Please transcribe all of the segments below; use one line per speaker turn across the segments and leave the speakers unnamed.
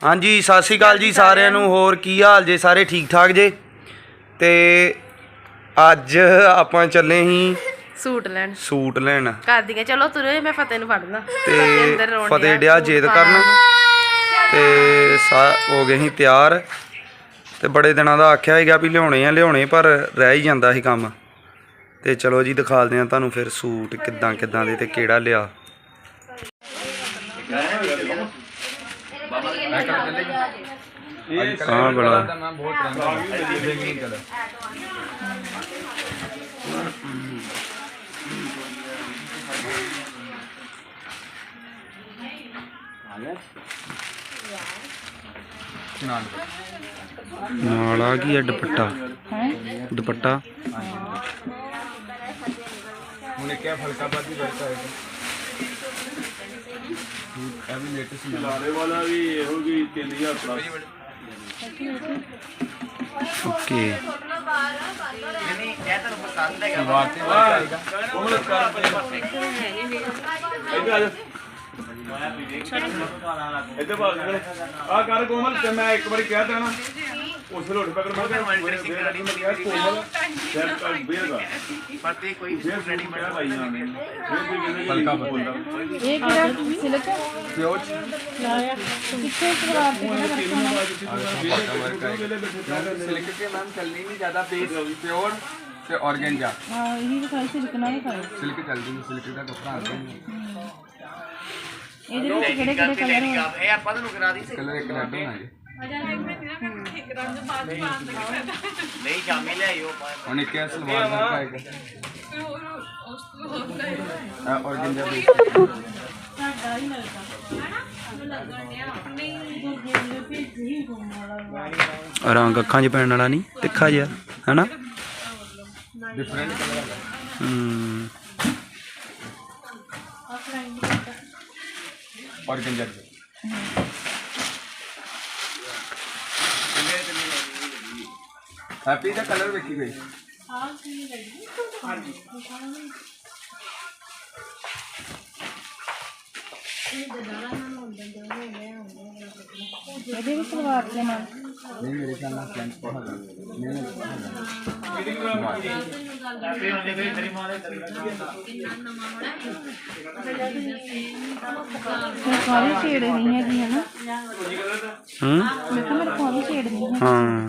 ਹਾਂਜੀ ਸਤਿ ਸ਼੍ਰੀ ਅਕਾਲ ਜੀ ਸਾਰਿਆਂ ਨੂੰ। ਹੋਰ ਕੀ ਹਾਲ ਜੇ? ਸਾਰੇ ਠੀਕ ਠਾਕ ਜੇ? ਤੇ ਅੱਜ ਆਪਾਂ ਚੱਲੇ ਹੀ
ਸੂਟ ਲੈਣ।
ਸੂਟ ਲੈਣ।
ਕਰਦੀਆਂ ਚਲੋ ਤੁਰੇ ਮੈਂ ਫਤਿਹ ਨੂੰ ਫੜਨਾ।
ਤੇ ਫਤਿਹ ਡਿਆ ਜੇਦ ਕਰਨ। ਤੇ ਹੋ ਗਏ ਸੀ ਤਿਆਰ। ਤੇ ਬੜੇ ਦਿਨਾਂ ਦਾ ਆਖਿਆ ਸੀਗਾ ਵੀ ਲਿਆਉਣੇ ਆ ਲਿਆਉਣੇ ਪਰ ਰਹਿ ਹੀ ਜਾਂਦਾ ਸੀ ਕੰਮ। ਤੇ ਚਲੋ ਜੀ ਦਿਖਾਲਦੇ ਆ ਤੁਹਾਨੂੰ ਫਿਰ ਸੂਟ ਕਿੱਦਾਂ ਕਿੱਦਾਂ ਦੇ ਤੇ ਕਿਹੜਾ ਲਿਆ। ਹਾਂ ਬੜਾ। ਨਾਲ ਆ ਗਈ ਆ ਦੁਪੱਟਾ। ਦੁਪੱਟਾ।
ਹੁਣ ਇਹ ਕਿਆ ਫਲਕਾ ਬਾਦੀ ਵਰਕ ਇਹ ਵੀ ਲੇਟੈਸਟ ਲਾਰੇ ਵਾਲਾ ਵੀ ਇਹੋ ਵੀ 3000 ਪਲੱਸ।
ਓਕੇ।
ਸਲਵਾਰ ਤੇ ਵਰਕ ਆਏਗਾ ਕੋਮਲ ਕਰ ਇੱਧਰ ਆ ਜਾ। ਇੱਧਰ ਬਾਲ ਆ ਕਰ ਕੋਮਲ ਤੇ ਮੈਂ ਇੱਕ ਵਾਰੀ ਕਹਿ ਤਾ ਨਾ। ਉਸ ਵੇਲੇ ਉੱਠ ਪਕੜ ਮੈਂ ਫੇਰ ਰੈਡੀ ਮੈਂ ਕਿਹਾ ਕੋਮਲ ਸੈਟ ਕਰ ਬੇਰਗਾ ਪਤੀ ਕੋਈ ਰੈਡੀ ਮੈਂ ਲਾਈ ਜਾਂਦੇ ਫੇਰ ਕੋਈ ਕਹਿੰਦੇ ਫਲਕਾ ਬੋਲਦਾ।
ਇਹ ਕਿਹੜਾ ਸਿਲਕ?
ਪਿਓਰ
ਕਿੱਥੇ ਸਵਾਰ ਤੇ ਕਿਹੜਾ
ਸਿਲਕ ਕੇ ਮੈਮ ਚੱਲਣੀ ਨਹੀਂ ਜ਼ਿਆਦਾ ਬੇਸ ਪਿਓਰ ਤੇ ਆਰਗेंजा
ਹਾਂ ਇਹੀ ਦਿਖਾਈ ਸਿਲਕ ਨਾਲ ਦਿਖਾਈ
ਸਿਲਕ ਚੱਲਦੀ ਨਹੀਂ ਸਿਲਕ ਦਾ ਕੱਪੜਾ ਆਉਂਦਾ ਨਹੀਂ
ਇਹਦੇ ਵਿੱਚ ਕਿਹੜੇ ਕਿਹੜੇ ਕਲਰ ਹੋਣ
ਕਲਰ ਇੱਕ ਰੈੱਡ ਹੋਣਾ ਜੀ। ਹੁਣ ਇੱਕ ਇਹ ਸਲਵਾਰ ਵਰਕ ਆਏਗਾ ਇਹ ਆਰਗेंजा ਬੇਸ
ਰੰਗ ਅੱਖਾਂ 'ਚ ਪੈਣ ਵਾਲਾ ਨਹੀਂ ਤਿੱਖਾ ਜਿਹਾ ਹੈਨਾ?
ਡਿਫਰੈਂਟ ਕਲਰ
ਹੂੰ।
ਆਰਗेंजा ਹੈਪੀ ਦਾ ਕਲਰ ਵੇਖੀ ਗਈ
ਇਹਦੇ ਵੀ ਸਲਵਾਰ ਦੇ ਨਾਲ
ਨਹੀਂ ਮੇਰੇ ਖਿਆਲ ਨਾਲ ਕੋਟ ਹੈਗਾ ਨਹੀਂ
ਮੇਰੇ ਕੋਲ ਸ਼ੇਡ ਨਹੀਂ ਹੈਗੀ ਹੈ ਨਾ।
ਹੂੰ?
ਮੈਂ ਕਿਹਾ ਮੇਰੇ ਕੋਲ ਸ਼ੇਡ ਨਹੀਂ ਹੈ
ਹਾਂ।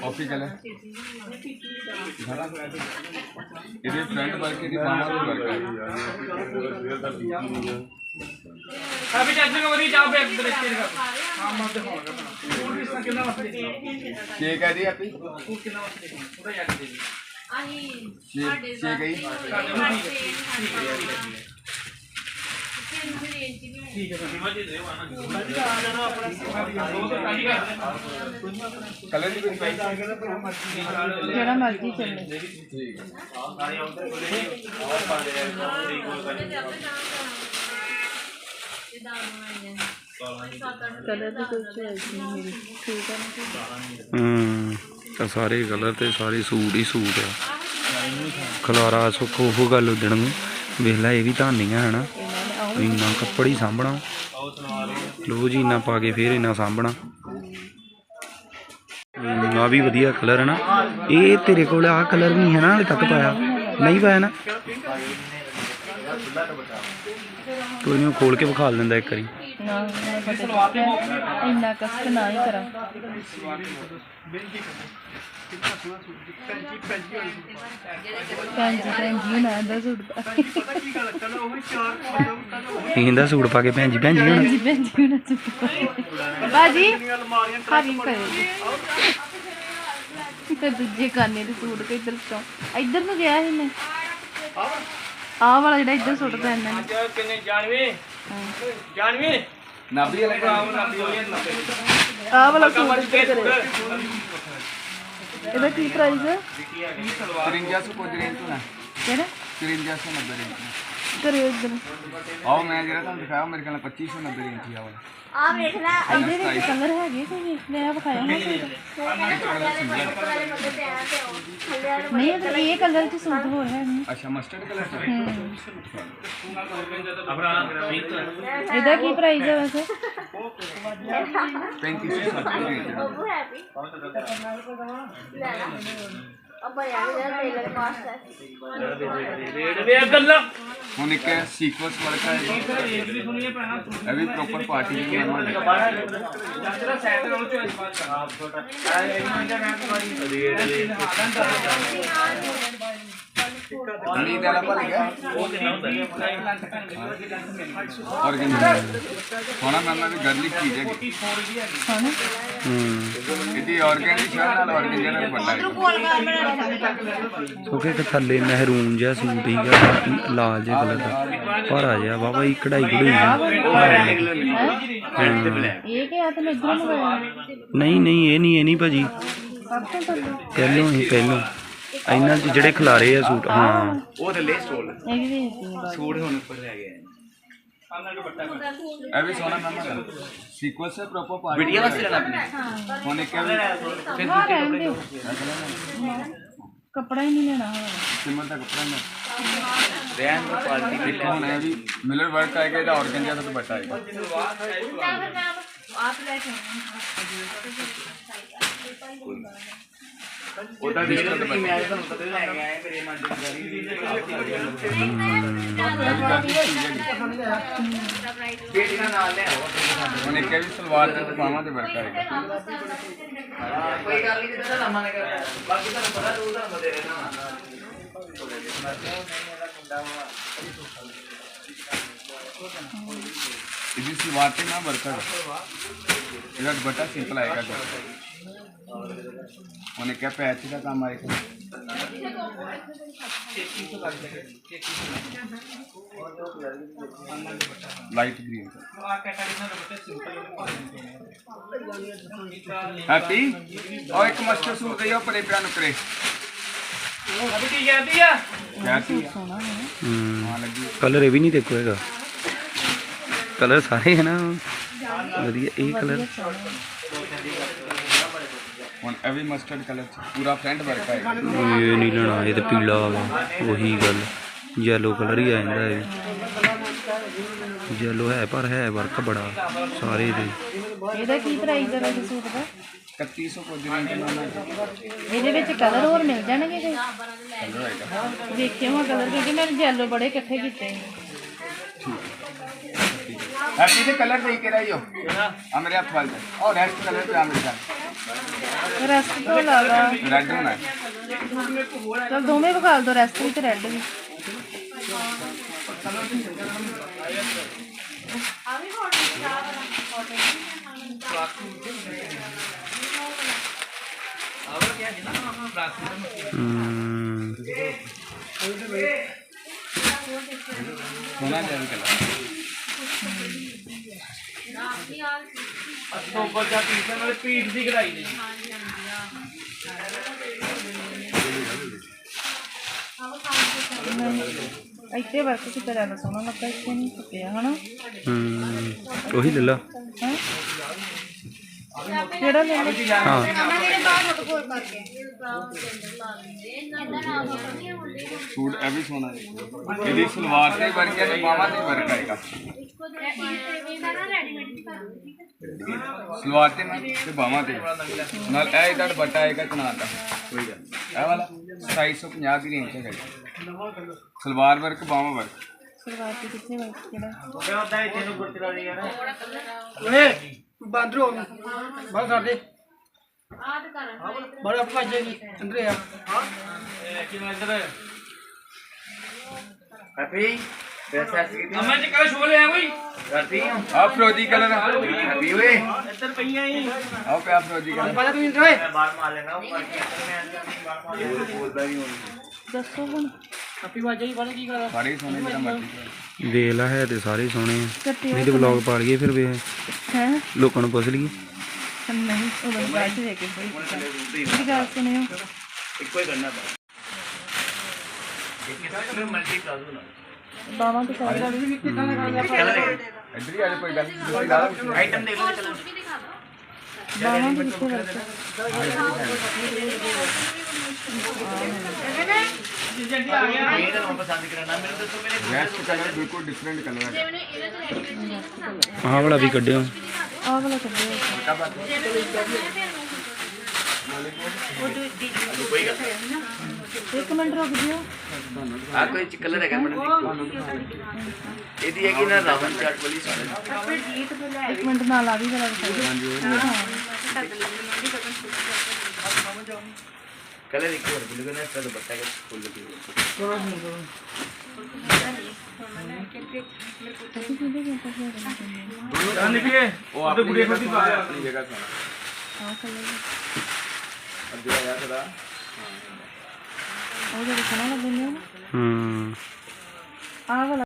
ਕਾਫੀ ਕਲਰ ਇਹਦੇ ਫਰੰਟ ਵਰਕ ਇਹਦੀ ਬਾਹਾਂ ਦਾ ਵਰਕ ਆਏਗਾ
ਅਭੀ ਟੈਨਸ਼ਨ ਕਰੀ ਜਾਓ ਬੈਕ ਦੇ ਰੱਖੇ ਰਖਾ ਹਾਂ ਮੈਂ ਦਿਖਾਉਣਾ ਹੋਰ ਵੀ ਇਸ ਕਿੰਨਾ ਵਸਦੇ
ਕੇਕ ਹੈ ਜੀ ਹੈਪੀ
ਉਹ ਕਿੰਨਾ ਵਸਦੇ ਉਹਦਾ ਯਾਦ ਦੇ।
ਕੇਕ ਕੇਕ ਹੈ ਜੀ।
ਠੀਕ ਹੈ ਸਰ ਦੇ ਦਿਓ ਆਣਾ ਦੋ ਤਾਂ ਕਾਲੀ ਕਰ
ਕਲਰ ਦੀ ਕੋਈ ਪ੍ਰਾਈਸ
ਜਿਹੜਾ ਮਰਜ਼ੀ ਚੱਲੇ।
ਠੀਕ ਹੈ
ਕਲਰ ਦੀ ਕੋਈ ਚੋਇਸ ਨਹੀਂ ਮੇਰੀ ਠੀਕ ਹੈ ਨਾ
ਹੂੰ ਤਾਂ ਸਾਰੇ ਕਲਰ ਤੇ ਸਾਰੇ ਸੂਟ ਹੀ ਸੂਟ ਆ। ਖਲਾਰਾ ਸੁੱਖ ਉਹ ਗੱਲ ਉਦਣ ਨੂੰ। ਵੇਖ ਲੈ, ਇਹ ਵੀ ਧਾਨੀਆਂ ਹਨਾ। ਇੰਨਾ ਕੱਪੜ ਹੀ ਸਾਂਭਣਾ। ਲੋ ਜੀ, ਇੰਨਾ ਪਾ ਕੇ ਫੇਰ ਇੰਨਾ ਸਾਂਭਣਾ। ਆ ਵੀ ਵਧੀਆ ਕਲਰ ਹੈ ਨਾ। ਇਹ ਤੇਰੇ ਕੋਲ ਆ ਕਲਰ ਨਹੀਂ ਹੈ ਨਾ, ਹਲੇ ਤੱਕ ਪਾਇਆ। ਨਹੀਂ ਪਾਇਆ ਨਾ। ਕੋਈ ਨਹੀਂ ਖੋਲ ਕੇ ਵਿਖਾ ਲੈਂਦਾ ਇੱਕ ਵਾਰੀ।
ਨਾ ਇੰਨਾ ਕਸਟ ਨਾ ਹੀ ਕਰਾਂ। ਭੈਣ ਜੀ ਭੈਣ ਜੀ ਨਾ ਦਾ ਸੂਟ ਪਾ
ਇਹਦਾ ਸੂਟ ਪਾ ਕੇ ਭੈਣ ਜੀ ਭੈਣ ਜੀ
ਭੈਣ
ਹੁਣ
ਜੀ ਭੈਣ ਜੀ ਨਾ ਸੂਟ ਪਾ ਬਾਜੀ ਹਾਰੀ ਕਰੇ ਤੇ ਦੂਜੇ ਕਾਨੇ ਦੇ ਸੂਟ ਤੇ ਇੱਧਰ ਤੋਂ ਇੱਧਰ ਨੂੰ ਗਿਆ ਸੀ ਮੈਂ ਆਹ ਵਾਲਾ ਜਿਹੜਾ ਇੱਧਰ ਸੁੱਟਦਾ ਇਹਨਾਂ ਨੇ।
ਕਿੰਨੇ ਜਾਣਵੇਂ ਜਾਣਵੇਂ
ਨਾਭੀ ਵਾਲੇ
ਆਪ ਨਾ ਵੀ ਹੋਈ ਨਾ
ਆਹ ਵਾਲਾ ਸੂਟ
ਤੇ ਕਰੇ?
ਇਹਦਾ ਕੀ ਪ੍ਰਾਈਸ ਹੈ
5300 ਕੁਝ ਰੇਂਜ ਤੋਂ ਨਾ
ਕਿਹੜਾ?
5390 ਰੇਂਜ ਤੋਂ
ਕਰਿਓ ਇੱਧਰ
ਆਓ ਮੈਂ ਜਿਹੜਾ ਤੁਹਾਨੂੰ ਦਿਖਾਇਆ ਮੇਰੇ ਕੋਲ 2590 ਰੇਂਜ ਦੀ ਆ ਵਾਲਾ
ਆ ਵੇਖ ਲੈ ਇਹਦੇ ਵਿੱਚ ਕਲਰ ਹੈਗੇ ਕੋਈ ਮੈਂ ਆ ਵਿਖਾਇਆ ਹਾਂ ਨਹੀਂ ਅਗਰ ਇਹ ਕਲਰ ਚ ਸੂਟ ਹੋਰ ਹੈ ਨਹੀਂ
ਅੱਛਾ ਮਸਟਰਡ ਕਲਰ ਚ
ਇਹਦਾ ਕੀ ਪ੍ਰਾਈਸ ਹੈ ਵੈਸੇ
3570 ਰੇਂਜ ਦਾ
ਅੱਬਾ ਯਾਰ ਇਹਦਾ ਟੇਲਰ ਕਾਸਟ ਹੈ।
ਰੇਡ ਵੇ ਗੱਲਾਂ।
ਹੁਣ ਇੱਕ ਸੀਕੁਐਂਸ ਵਰਕ ਹੈ
ਰੇਡ ਵੀ ਸੁਣੀਏ ਪੈਣਾ
ਇਹ ਵੀ ਪ੍ਰੋਪਰ ਪਾਰਟੀ ਦੀ ਬਣਾਉਣਾ
ਜਿਹੜਾ ਸੈਟ ਨਾਲ
ਨਾਲ
ਕਿਉਂਕਿ ਇੱਕ ਥੱਲੇ ਮਹਿਰੂਨ ਜਿਹਾ ਸੂਟ ਹੀਗਾ ਲਾਲ ਜਿਹਾ ਕਲਰ ਦਾ। ਭਾਰਾ ਜਿਹਾ ਵਾਵਾ ਹੀ ਕਢਾਈ ਕਢਾਈ। ਹਾਂ।
ਇਹ ਕਿ ਆ ਤੇ ਮੈਂ ਇਧਰੋਂ
ਨਹੀਂ ਨਹੀਂ ਇਹ ਨਹੀਂ ਇਹ ਨਹੀਂ ਭਾਜੀ। ਪਹਿਲੋਂ ਹੀ ਪਹਿਲੋਂ। ਇਹਨਾਂ 'ਚ ਜਿਹੜੇ ਖਿਲਾਰੇ ਆ ਸੂਟ ਹਾਂ।
ਉਹ ਥੱਲੇ ਸਟੋਲ
ਇਹ ਵੀ ਵੇਚਦੀ ਹਾਂ
ਸੂਟ ਹੁਣ ਉੱਪਰ ਰਹਿ ਗਏ ਇਹ ਵੀ ਸੋਨਾ ਮੈਂ ਮੰਗਾ ਸੀਕੁਐਂਸ ਹੈ ਪ੍ਰੋਪਰ ਪਾਰਟੀ ਵੀਡੀਓ ਵਾਸਤੇ ਲੈਣਾ ਆਪਣੇ ਹੁਣ ਇੱਕ ਵੀ
ਹਾਂ ਰਹਿਣ ਦਿਓ। ਕੱਪੜਾ ਹੀ ਨਹੀਂ ਲੈਣਾ ਹੋਇਆ
ਸਿਮਰ ਦਾ ਕੱਪੜਾ ਮੈਂ ਰਹਿਣ ਦਾ ਪਾਰਟੀ ਇੱਕ ਹੁਣ ਇਹ ਵੀ ਮਿਲਰ ਵਰਕ ਆਏਗਾ ਇਹਦਾ ਆਰਗੇਨਾਈਜ਼ ਦਾ ਦੁਪੱਟਾ ਆਏਗਾ। ਉਹਦਾ ਵੀ ਮੈਂ ਤੁਹਾਨੂੰ ਪਤਾ ਲੈ ਕੇ ਆਇਆ ਮੇਰੇ ਮਨ ਦੀ ਨਾਲ ਲੈ ਹੁਣ ਇੱਕ ਇਹ ਵੀ ਸਲਵਾਰ ਤੇ ਪਜਾਮਾ ਤੇ ਵਰਕ ਆਏਗਾ ਕੋਈ ਗੱਲ ਨਹੀਂ ਜਿੱਦਾਂ ਲਵਾਂਗੇ ਬਾਕੀ ਤੁਹਾਨੂੰ ਪਤਾ ਤੂੰ ਤੁਹਾਨੂੰ ਬਦੇ ਰਹਿਣਾ ਇਹਦੀ ਸਲਵਾਰ ਤੇ ਨਾ ਵਰਕ ਹੈ ਇਹਦਾ ਦੁਪੱਟਾ ਸਿੰਪਲ ਆਏਗਾ ਉਹਨੇ ਕਿਹਾ ਪੈਚ ਦਾ ਕੰਮ ਆਏਗਾ ਲਾਈਟ ਗ੍ਰੀਨ ਹੈਪੀ ਉਹ ਇੱਕ ਮਸਟਰ ਸੂਟ ਦੇ ਉਹ ਪਰੇ ਪਿਆ ਨੁਕਰੇ
ਅਭੀ ਕੀ ਕਹਿੰਦੀ ਆ
ਹੈਪੀ
ਹੂੰ
ਹਾਂ ਲੱਗੀ
ਕਲਰ ਇਹ ਵੀ ਨਹੀਂ ਦੇਖੋ ਹੈਗਾ ਕਲਰ ਸਾਰੇ ਹੈ ਨਾ ਵਧੀਆ ਇਹ ਕਲਰ
ਹੁਣ ਇਹ ਵੀ ਮਸਟਰਡ ਕਲਰ ਚ ਪੂਰਾ ਫਰੰਟ ਵਰਕ ਆਏਗਾ
ਇਹ ਨਹੀਂ ਲੈਣਾ ਇਹ ਤੇ ਪੀਲਾ ਵਾ ਉਹੀ ਗੱਲ। ਯੈਲੋ ਕਲਰ ਹੀ ਆ ਜਾਂਦਾ ਇਹ ਯੈਲੋ ਹੈ ਪਰ ਹੈ ਵਰਕ ਬੜਾ ਸਾਰੇ ਦੇ।
ਇਹਦਾ ਕੀ ਪ੍ਰਾਈਸ ਹੈ ਵੈਸੇ ਸੂਟ ਦਾ?
3100 ਕੁਝ ਰੇਂਜ ਦਾ ਨਾ
ਇਹਦੇ ਵਿੱਚ ਕਲਰ ਹੋਰ ਮਿਲ ਜਾਣਗੇ ਕੋਈ
ਕਲਰ ਆਏਗਾ
ਵੇਖਿਓ ਹਾਂ ਕਲਰ ਕਿਉਂਕਿ ਮੈਂ ਜੈਲੋ ਬੜੇ ਇਕੱਠੇ ਕੀਤੇ ਨੇ।
ਹੈਪੀ ਦੇ ਕਲਰ ਦੇ ਕੇ ਰਹੀਓ ਆ ਮੇਰੇ ਹੱਥ ਵੱਲ। ਦੇ ਉਹ ਰੈਸਟ ਕਲਰ ਤੇ ਆ ਮੇਰੇ ਸਾਹ
ਰੈਸਟ ਤੋਂ ਇਲਾਵਾ
ਰੈੱਡ ਹੋਣਾ।
ਚਲ ਦੋਵੇਂ ਵਿਖਾ ਦਿਓ ਰੈਸਟ ਵੀ ਤੇ ਰੈੱਡ ਵੀ
ਸੋਨਾ ਜਿਹਾ ਵੀ ਕਲਰ
ਅਕਤੂਬਰ ਦਾ ਪੀਸ ਨਾਲ ਪੀਠ ਦੀ ਕਢਾਈ ਦੇ
ਇੱਥੇ ਵਰਕ ਕਿਤੇ ਜ਼ਿਆਦਾ ਸੋਹਣਾ ਲੱਗਾ ਇੱਥੇ ਨਹੀਂ ਸੁੱਕਿਆ ਹਨਾ?
ਹੂੰ ਉਹੀ ਲੈ ਲਾ।
ਹੈਂ? ਕਿਹੜਾ ਲੈ ਲਓ
ਹਾਂ।
ਸੂਟ ਇਹ ਵੀ ਸੋਨਾ ਹੈ। ਇਹਦੀ ਸਲਵਾਰ ਤੇ ਵਰਕ ਹੈ ਤੇ ਬਾਹਾਂ ਤੇ ਵਰਕ ਆਏਗਾ। ਸਲਵਾਰ ਤੇ ਨਾ ਤੇ ਬਾਹਾਂ ਤੇ। ਨਾਲ ਇਹ ਇਹਦਾ ਦੁਪੱਟਾ ਆਏਗਾ ਚਨਾਨ ਦਾ ਕੋਈ ਗੱਲ ਇਹ ਵਾਲਾ 250 ਦੀ ਰੇਂਜ ਹੈਗਾ ਜੀ। ਸਲਵਾਰ ਵਰਕ ਬਾਹਾਂ ਵਰਕ।
ਸਲਵਾਰ ਤੇ ਕਿੱਥੇ ਵਰਕ ਕਿਹੜਾ
ਓਏ ਬਾਂਦਰ ਹੋ ਬਲ ਸਾਡੇ ਬੜਾ ਭਾਜੇ ਜੀ ਅੰਦਰੇ ਆ। ਹਾਂ। ਕਿਵੇਂ ਇੱਧਰ
ਹੈਪੀ?
ਅਮਾ ਚ ਕਾ ਸ਼ੋਲੇ ਆ ਕੋਈ
ਕਰਤੀ ਆ। ਫਰੋਜੀ ਕਲਰ। ਹੈਪੀ ਓਏ।
ਇੱਧਰ ਪਈਆਂ ਹੀ
ਆਓ ਪਿਆ ਫਰੋਜੀ ਕਲਰ।
ਪਤਾ ਤੂੰ ਓਏ
ਦੱਸੋ ਹੁਣ।
ਕੀ ਕਰਾ
ਸਾਰੇ ਸੋਨੇ ਜਿਹੜਾ ਮਰਜ਼ੀ
ਵੇਖ ਲਾ ਹੈ ਤੇ ਸਾਰੇ ਸੋਹਣੇ ਆ। ਨਹੀਂ ਤੇ ਵਲੌਗ ਪਾ ਲਈਏ ਫਿਰ ਵੇ।
ਹੈ?
ਲੋਕਾਂ ਨੂੰ ਪੁੱਛ ਲਈਏ।
ਨਹੀਂ ਉਹ ਬਾਅਦ ਚ ਦੇਖ ਕੇ ਕੋਈ। ਮੇਰੀ ਗੱਲ ਸੁਣਿਓ।
ਇੱਕੋ ਹੀ ਕਰਨਾ ਪਾ
ਬਾਵਾਂ ਤੇ ਸਾਰਾ ਵੀ ਕਿੱਦਾਂ ਦਾ ਕਰ ਲਿਆ
ਇੱਧਰ ਹੀ ਆ ਜਾ ਕੋਈ ਗੱਲ ਨਹੀਂ ਤੁਸੀਂ ਲਾ ਲਓ
ਆਈਟਮ ਦੇਖ ਲਓ ਚਲੋ।
ਬਾਵਾਂ ਦੇ ਕਿੱਥੇ ਵਰਕ
ਜੰਡੀ ਆ ਗਿਆ
ਇਹ ਤਾਂ ਮੈਂ ਪਸੰਦ ਕਰਾਣਾ ਮੈਨੂੰ ਦੱਸੋ ਮੇਰੇ
ਵੈਸਟ ਕਲਰ ਬਿਲਕੁਲ ਡਿਫਰੈਂਟ ਕਲਰ ਹੈ
ਆਹ ਵਾਲਾ ਵੀ ਕੱਢਿਓ।
ਆਹ ਵਾਲਾ ਕੱਢਿਓ। ਇੱਕ ਮਿੰਟ ਰੁਕ ਜਿਓ
ਆ ਕੋਈ ਕਲਰ ਹੈਗਾ ਮੈਡਮ ਇਹਦੀ ਹੈਗੀ ਨਾ ਰਾਵਣ ਚਾਟ ਵਾਲੀ ਸਾਰੇ।
ਇੱਕ ਮਿੰਟ ਨਾਲ ਆ ਵੀ ਵਾਲਾ ਦਿਖਾਈਓ
ਕਲਰ ਇੱਕ ਹੋਰ ਬਿਲਕੁਲ ਨਾ ਇਸ ਤਰ੍ਹਾਂ ਦੁਪੱਟਾ ਕੇ ਫੁੱਲ ਲੱਗੀ
ਜਾਨ ਲਿਖੀਏ
ਉਹ ਆਪਣੀ ਗੁੜੀਆ ਖੋਦੀ ਪਾ ਆਪਣੀ ਜਗ੍ਹਾ ਸੋਨਾ
ਆਹ ਕਲਰ।
ਅੱਗੇ ਆ ਜਾ ਥੋੜਾ
ਉਹ ਜਿਹੜਾ ਸੋਹਣਾ ਲੱਗਦਾ ਨਾ
ਹੂੰ
ਆਹ ਵਾਲਾ